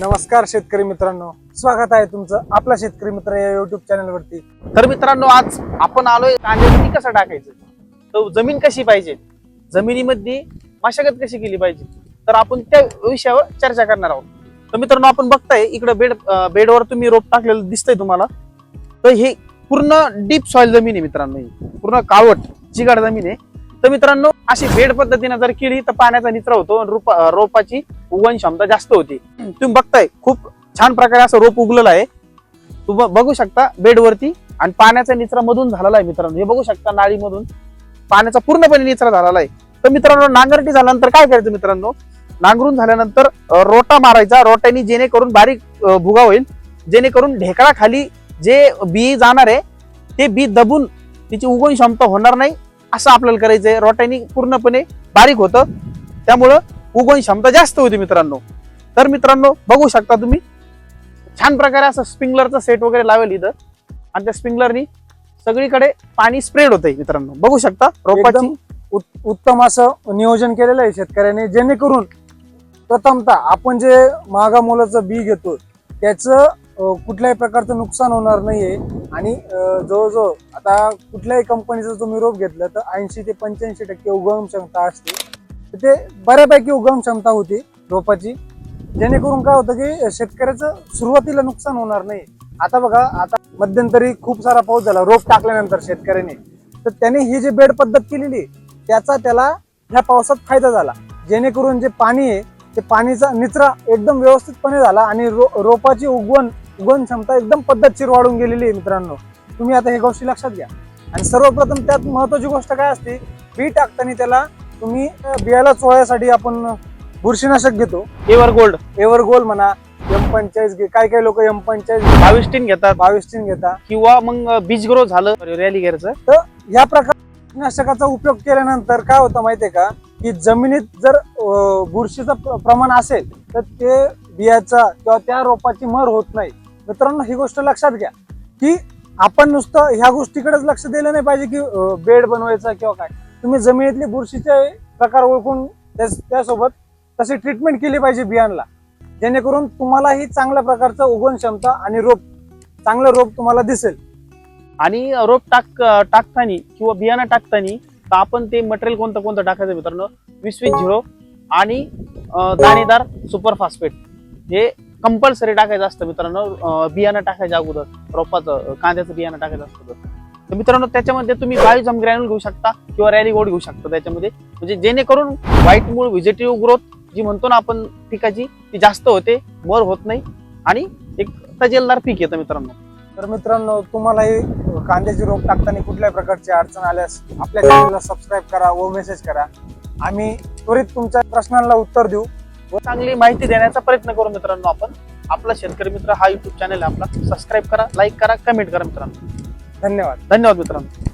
नमस्कार शेतकरी मित्रांनो. स्वागत आहे तुमचं आपला शेतकरी मित्र या युट्यूब चॅनल वरती. तर मित्रांनो आज आपण आलोय कांद्यामध्ये कसं टाकायचं? तर जमीन कशी पाहिजे? जमिनीमध्ये मशागत कशी केली पाहिजे? तर आपण त्या विषयावर चर्चा करणार आहोत. तर मित्रांनो आपण बघताय इकडे बेड बेडवर तुम्ही रोप टाकलेलं दिसतंय तुम्हाला. तर हे पूर्ण डीप सॉइल जमीन आहे मित्रांनो पूर्ण काळवट चिगाड जमीन आहे. तर मित्रांनो अशी बेड पद्धतीने जर केली तर पाण्याचा निचरा होतो रोपाची उगवण क्षमता जास्त होती. तुम्ही बघताय खूप छान प्रकारे असं रोप उगलेलं आहे. तुम्ही बघू शकता बेडवरती आणि पाण्याचा निचरा मधून झालेला आहे मित्रांनो. हे बघू शकता नाळीमधून पाण्याचा पूर्णपणे निचरा झालेला आहे. तर मित्रांनो नांगरटी झाल्यानंतर काय करायचं मित्रांनो? नांगरून झाल्यानंतर रोटा मारायचा. रोट्यानी जेणेकरून बारीक भुगा होईल. जेणेकरून ढेकळा खाली जे बी जाणार आहे ते बी दबून तिची उगवण क्षमता होणार नाही. असं आपल्याला करायचंय. रोट्यानी पूर्णपणे बारीक होतं. त्यामुळं उगवण क्षमता जास्त होती मित्रांनो. तर मित्रांनो बघू शकता तुम्ही छान प्रकारे असं स्प्रिंकलरचा सेट वगैरे लावेल इथं. आणि त्या स्प्रिंकलरनी सगळीकडे पाणी स्प्रेड होतंय मित्रांनो. बघू शकता रोपाची. उत्तम असं नियोजन केलेलं आहे शेतकऱ्याने जेणेकरून प्रथमतः आपण जे मागा मुलाचं बी घेतो त्याचं कुठल्याही प्रकारचं नुकसान होणार नाहीये. आणि जवळजवळ आता कुठल्याही कंपनीचं तुम्ही रोप घेतलं तर ऐंशी ते पंच्याऐंशी टक्के उगवण क्षमता असते. तर ते बऱ्यापैकी उगवण क्षमता होती रोपाची. जेणेकरून काय होतं की शेतकऱ्याचं सुरुवातीला नुकसान होणार नाही. आता बघा आता मध्यंतरी खूप सारा पाऊस झाला रोप टाकल्यानंतर शेतकऱ्याने. तर त्याने ही जी बेड पद्धत केलेली त्याचा त्याला ह्या पावसात फायदा झाला. जेणेकरून जे पाणी आहे ते पाणीचा निचरा एकदम व्यवस्थितपणे झाला आणि रो रोपाची उगवण उगवण क्षमता एकदम पद्धतशीर वाढून गेलेली आहे मित्रांनो. तुम्ही आता हे गोष्टी लक्षात घ्या. आणि सर्वप्रथम त्यात महत्वाची गोष्ट काय असते बी टाकताना त्याला तुम्ही बियाला चोळ्यासाठी आपण बुरशीनाशक घेतो. Ever gold. एव्हर गोल म्हणा एम घे. काही काही लोक एम पंचाळीस बावीस टीन घेतात. बावीस टीन घेता किंवा मग बीज ग्रो झालं रॅली गेअरचं तर या प्रकार कीटकनाशकाचा उपयोग केल्यानंतर काय होतं माहितीये का की जमिनीत जर बुरशीचं प्र- प्रमाण असेल तर ते बियाचा किंवा त्या रोपाची मर होत नाही. मित्रांनो ही गोष्ट लक्षात घ्या की आपण नुसतं ह्या गोष्टीकडेच लक्ष दिलं नाही पाहिजे की बेड बनवायचा किंवा काय. तुम्ही जमिनीतले बुरशीचे प्रकार ओळखून त्यासोबत तशी ट्रीटमेंट केली पाहिजे बियांना जेणेकरून तुम्हालाही चांगल्या प्रकारचं उगवण क्षमता आणि रोप चांगलं रोप तुम्हाला दिसेल. आणि रोप टाक टाकताना किंवा बियाणं टाकताना तर आपण ते मटेरियल कोणतं कोणतं टाकायचं मित्रांनो? वीस वीस झिरो आणि दाणेदार सुपर फॉस्फेट हे कंपल्सरी टाकायचं असतं मित्रांनो. बियाणं टाकायच्या अगोदर. रोपाचं कांद्याचं बियाणं टाकायचं असतं तर. मित्रांनो त्याच्यामध्ये तुम्ही बायोजम ग्रॅन्युल घेऊ शकता किंवा रॅली गोड घेऊ शकता त्याच्यामध्ये. म्हणजे जेणेकरून व्हाईट मूळ व्हिजिटिव्ह ग्रोथ जी म्हणतो ना आपण पिकाची ती जास्त होते मर होत नाही आणि एक तजेलदार पीक येतं मित्रांनो. तर मित्रांनो तुम्हालाही कांद्याचे रोप टाकताना कुठल्याही प्रकारची अडचण आल्यास आपल्या चॅनलला सबस्क्राईब करा व मेसेज करा. आम्ही त्वरित तुमच्या प्रश्नांना उत्तर देऊ. व चांगली माहिती देण्याचा प्रयत्न करू मित्रांनो आपण. आपला शेतकरी मित्र हा युट्यूब चॅनल आपला सबस्क्राईब करा लाईक करा कमेंट करा मित्रांनो. धन्यवाद. धन्यवाद मित्रांनो.